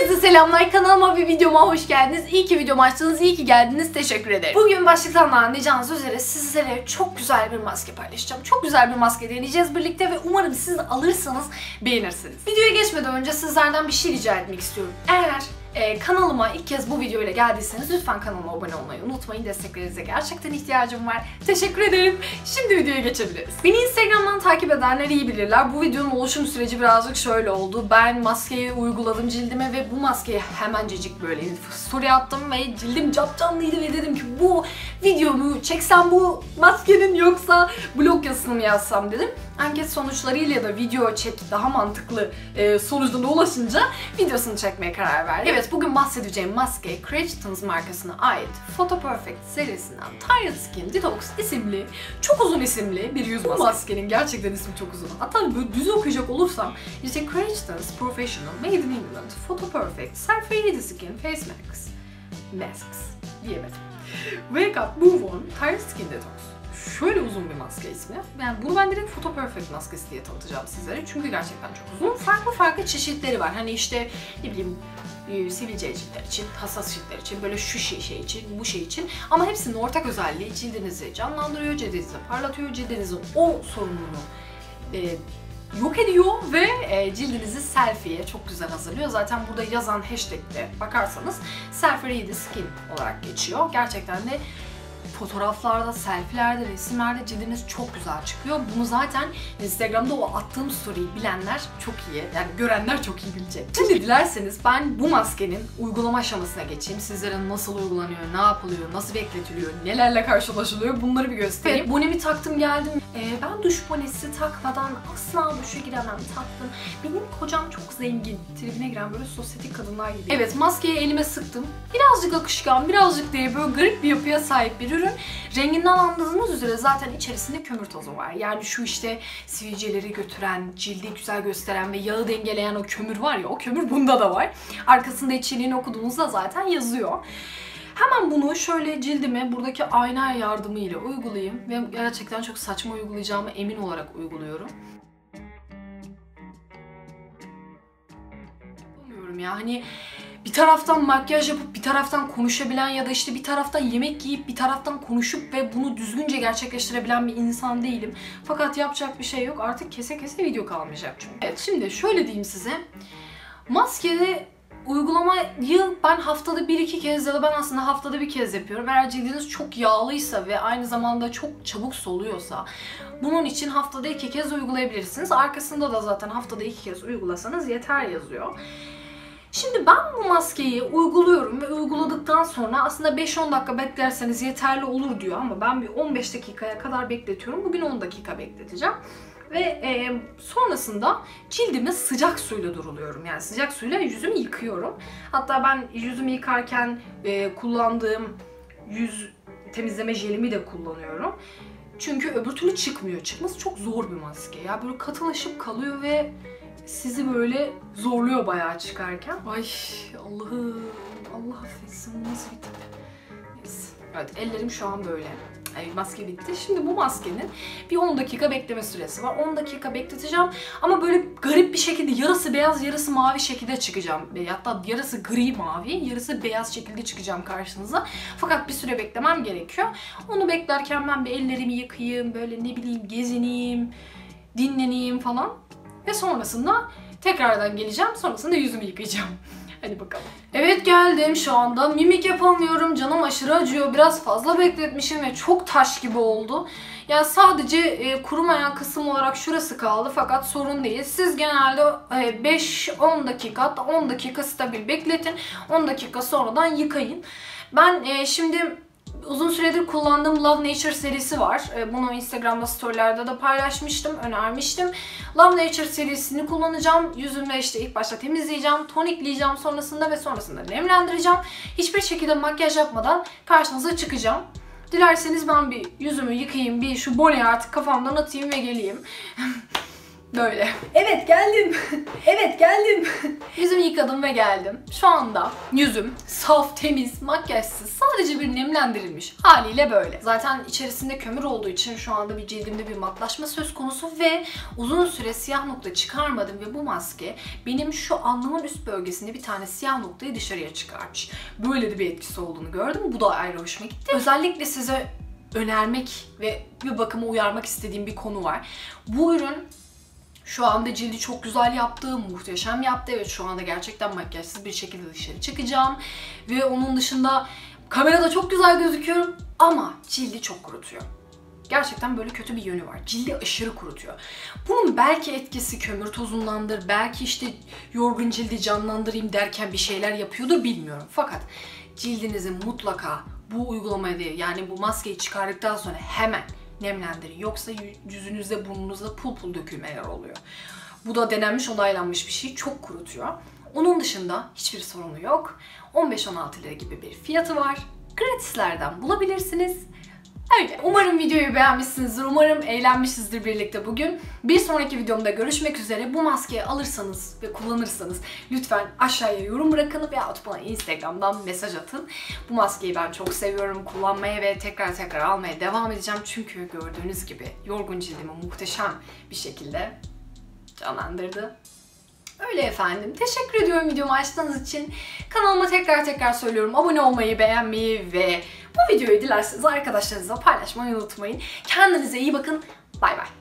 Herkese selamlar. Kanalıma bir videoma hoş geldiniz. İyi ki videomu açtınız. İyi ki geldiniz. Teşekkür ederim. Bugün başlıktan da anlayacağınız üzere sizlere çok güzel bir maske paylaşacağım. Çok güzel bir maske deneyeceğiz birlikte ve umarım siz alırsanız beğenirsiniz. Videoya geçmeden önce sizlerden bir şey rica etmek istiyorum. Eğer ee, kanalıma ilk kez bu videoyla geldiyseniz lütfen kanalıma abone olmayı unutmayın. Desteklerinize gerçekten ihtiyacım var. Teşekkür ederim. Şimdi videoya geçebiliriz. Beni Instagram'dan takip edenler iyi bilirler. Bu videonun oluşum süreci birazcık şöyle oldu. Ben maskeyi uyguladım cildime ve bu maskeyi hemencecik böyle story attım ve cildim capcanlıydı ve dedim ki bu videomu çeksem bu maskenin yoksa blog yazısını yazsam dedim. Anket sonuçlarıyla da video çek daha mantıklı e, sonucuna ulaşınca videosunu çekmeye karar verdim. Evet bugün bahsedeceğim maske Creations markasına ait Photo Perfect serisinden Tired Skin Detox isimli çok uzun isimli bir yüz maske. Bu maskenin gerçekten ismi çok uzun. Hatta böyle düz okuyacak olursam işte Creations Professional Made in England Photo Perfect Self-Aid Skin Face Masks Masks diyemedim. Wake Up Move On Tired Skin Detox şöyle uzun bir maske ismi. Yani bunu ben direkt Photo Perfect maskesi diye tanıtacağım sizlere. Çünkü gerçekten çok uzun. Farklı farklı çeşitleri var. Hani işte ne bileyim e, sivilce ciltler için, hassas ciltler için, böyle şu şey, şey için, bu şey için. Ama hepsinin ortak özelliği cildinizi canlandırıyor, cildinizi parlatıyor, cildinizin o sorununu e, yok ediyor ve e, cildinizi selfie'ye çok güzel hazırlıyor. Zaten burada yazan hashtag'te bakarsanız selfie skin olarak geçiyor. Gerçekten de fotoğraflarda, selfielerde, resimlerde cildiniz çok güzel çıkıyor. Bunu zaten Instagram'da o attığım story'i bilenler çok iyi, yani görenler çok iyi bilecek. Şimdi dilerseniz ben bu maskenin uygulama aşamasına geçeyim. Sizlere nasıl uygulanıyor, ne yapılıyor, nasıl bekletiliyor, nelerle karşılaşılıyor bunları bir göstereyim. Evet, bonemi taktım geldim. Ee, ben duş bonesi takmadan asla duşa giremem taktım. Benim kocam çok zengin. Tribine giren böyle sosyetik kadınlar gibi. Evet maskeyi elime sıktım. Birazcık akışkan, birazcık diye böyle garip bir yapıya sahip bir ürün. Renginden anladığınız üzere zaten içerisinde kömür tozu var. Yani şu işte sivilceleri götüren, cildi güzel gösteren ve yağı dengeleyen o kömür var ya o kömür bunda da var. Arkasında içeriğini okuduğunuzda zaten yazıyor. Hemen bunu şöyle cildime buradaki ayna yardımıyla uygulayayım ve gerçekten çok saçma uygulayacağımı emin olarak uyguluyorum. Yapamıyorum ya hani bir taraftan makyaj yapıp bir taraftan konuşabilen ya da işte bir taraftan yemek yiyip bir taraftan konuşup ve bunu düzgünce gerçekleştirebilen bir insan değilim. Fakat yapacak bir şey yok. Artık kese kese video kalmayacak çünkü. Evet şimdi şöyle diyeyim size. Maskede uygulamayı ben haftada bir iki kez ya da ben aslında haftada bir kez yapıyorum. Eğer cildiniz çok yağlıysa ve aynı zamanda çok çabuk soluyorsa bunun için haftada iki kez uygulayabilirsiniz. Arkasında da zaten haftada iki kez uygulasanız yeter yazıyor. Şimdi ben bu maskeyi uyguluyorum ve uyguladıktan sonra aslında 5-10 dakika beklerseniz yeterli olur diyor ama ben bir 15 dakikaya kadar bekletiyorum. Bugün 10 dakika bekleteceğim. Ve e, sonrasında cildimi sıcak suyla duruluyorum. Yani sıcak suyla yüzümü yıkıyorum. Hatta ben yüzümü yıkarken e, kullandığım yüz temizleme jelimi de kullanıyorum. Çünkü öbür türlü çıkmıyor. Çıkması çok zor bir maske. Ya böyle katılaşıp kalıyor ve sizi böyle zorluyor bayağı çıkarken. Ay Allah'ım. Allah affetsin. Nasıl bir tip? Neyse. Evet ellerim şu an böyle. Maske bitti. Şimdi bu maskenin bir 10 dakika bekleme süresi var. 10 dakika bekleteceğim ama böyle garip bir şekilde yarısı beyaz yarısı mavi şekilde çıkacağım. Hatta yarısı gri mavi yarısı beyaz şekilde çıkacağım karşınıza. Fakat bir süre beklemem gerekiyor. Onu beklerken ben bir ellerimi yıkayayım, böyle ne bileyim gezineyim, dinleneyim falan. Ve sonrasında tekrardan geleceğim. Sonrasında yüzümü yıkayacağım. Hadi bakalım. Evet geldim şu anda. Mimik yapamıyorum. Canım aşırı acıyor. Biraz fazla bekletmişim ve çok taş gibi oldu. Yani sadece e, kurumayan kısım olarak şurası kaldı fakat sorun değil. Siz genelde e, 5-10 dakika 10 dakika stabil bekletin. 10 dakika sonradan yıkayın. Ben e, şimdi uzun süredir kullandığım Love Nature serisi var. Ee, bunu Instagram'da storylerde de paylaşmıştım, önermiştim. Love Nature serisini kullanacağım. Yüzümde işte ilk başta temizleyeceğim, tonikleyeceğim sonrasında ve sonrasında nemlendireceğim. Hiçbir şekilde makyaj yapmadan karşınıza çıkacağım. Dilerseniz ben bir yüzümü yıkayayım, bir şu boneyi artık kafamdan atayım ve geleyim. Böyle. Evet geldim. evet geldim. Yüzümü yıkadım ve geldim. Şu anda yüzüm saf, temiz, makyajsız, sadece bir nemlendirilmiş haliyle böyle. Zaten içerisinde kömür olduğu için şu anda bir cildimde bir matlaşma söz konusu ve uzun süre siyah nokta çıkarmadım ve bu maske benim şu alnımın üst bölgesinde bir tane siyah noktayı dışarıya çıkarmış. Böyle de bir etkisi olduğunu gördüm. Bu da ayrı hoşuma gitti. Özellikle size önermek ve bir bakıma uyarmak istediğim bir konu var. Bu ürün şu anda cildi çok güzel yaptı, muhteşem yaptı. Evet şu anda gerçekten makyajsız bir şekilde dışarı çıkacağım. Ve onun dışında kamerada çok güzel gözüküyorum ama cildi çok kurutuyor. Gerçekten böyle kötü bir yönü var. Cildi aşırı kurutuyor. Bunun belki etkisi kömür tozundandır, belki işte yorgun cildi canlandırayım derken bir şeyler yapıyordur bilmiyorum. Fakat cildinizi mutlaka bu uygulamayı değil, yani bu maskeyi çıkardıktan sonra hemen nemlendirin. Yoksa yüzünüzde burnunuzda pul pul dökülmeler oluyor. Bu da denenmiş onaylanmış bir şey. Çok kurutuyor. Onun dışında hiçbir sorunu yok. 15-16 lira gibi bir fiyatı var. Gratislerden bulabilirsiniz. Öyle. Umarım videoyu beğenmişsinizdir. Umarım eğlenmişizdir birlikte bugün. Bir sonraki videomda görüşmek üzere. Bu maskeyi alırsanız ve kullanırsanız lütfen aşağıya yorum bırakın veyahut bana Instagram'dan mesaj atın. Bu maskeyi ben çok seviyorum kullanmaya ve tekrar tekrar almaya devam edeceğim. Çünkü gördüğünüz gibi yorgun cildimi muhteşem bir şekilde canlandırdı. Öyle efendim. Teşekkür ediyorum videomu açtığınız için. Kanalıma tekrar tekrar söylüyorum. Abone olmayı, beğenmeyi ve bu videoyu dilerseniz arkadaşlarınızla paylaşmayı unutmayın. Kendinize iyi bakın. Bay bay.